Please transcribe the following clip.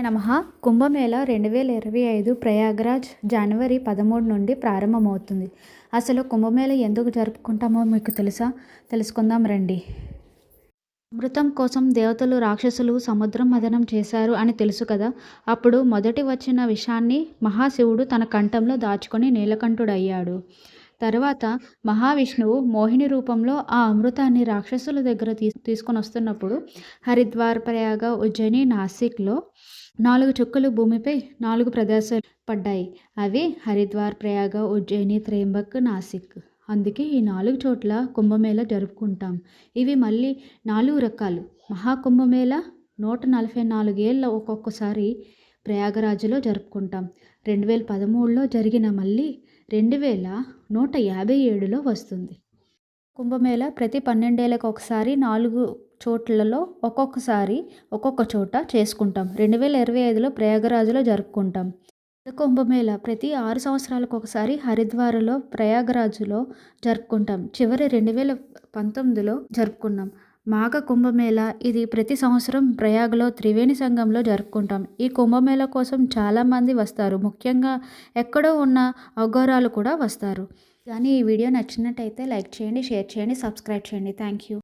నమ. కుంభమేళ రెండు వేల ఇరవై ఐదు ప్రయాగ్రాజ్ జనవరి పదమూడు నుండి ప్రారంభమవుతుంది. అసలు కుంభమేళ ఎందుకు జరుపుకుంటామో మీకు తెలుసా? తెలుసుకుందాం రండి. అమృతం కోసం దేవతలు రాక్షసులు సముద్రం మదనం చేశారు అని తెలుసు కదా? అప్పుడు మొదటి వచ్చిన విషాన్ని మహాశివుడు తన కంఠంలో దాచుకొని నీలకంఠుడయ్యాడు. తర్వాత మహావిష్ణువు మోహిని రూపంలో ఆ అమృతాన్ని రాక్షసుల దగ్గర తీ తీసుకొని వస్తున్నప్పుడు హరిద్వార్ ప్రయాగ ఉజ్జయిని నాసిక్లో నాలుగు చుక్కలు భూమిపై నాలుగు ప్రదేశాలు పడ్డాయి. అవి హరిద్వార్ ప్రయాగ ఉజ్జయిని త్రయంబక్ నాసిక్. అందుకే ఈ నాలుగు చోట్ల కుంభమేళ జరుపుకుంటాం. ఇవి మళ్ళీ నాలుగు రకాలు. మహాకుంభమేళ నూట నలభై నాలుగేళ్ళ ఒక్కొక్కసారి ప్రయాగరాజులో జరుపుకుంటాం. రెండు వేల పదమూడులో జరిగిన మళ్ళీ రెండు వేల నూట యాభై ఏడులో వస్తుంది. కుంభమేళ ప్రతి పన్నెండేళ్ళకి ఒకసారి నాలుగు చోట్లలో ఒక్కొక్కసారి ఒక్కొక్క చోట చేసుకుంటాం. రెండు వేల ఇరవై ఐదులో ప్రయాగరాజులో జరుపుకుంటాం. కుంభమేళ ప్రతి ఆరు సంవత్సరాలకు ఒకసారి హరిద్వార్లో ప్రయాగరాజులో జరుపుకుంటాం. చివరి రెండు వేల పంతొమ్మిదిలో జరుపుకున్నాం. మాఘ కుంభమేళ ఇది ప్రతి సంవత్సరం ప్రయాగ్లో త్రివేణి సంఘంలో జరుపుకుంటాం. ఈ కుంభమేళ కోసం చాలామంది వస్తారు. ముఖ్యంగా ఎక్కడో ఉన్న అఘోరాలు కూడా వస్తారు. కానీ ఈ వీడియో నచ్చినట్టయితే లైక్ చేయండి షేర్ చేయండి సబ్స్క్రైబ్ చేయండి. Thank you.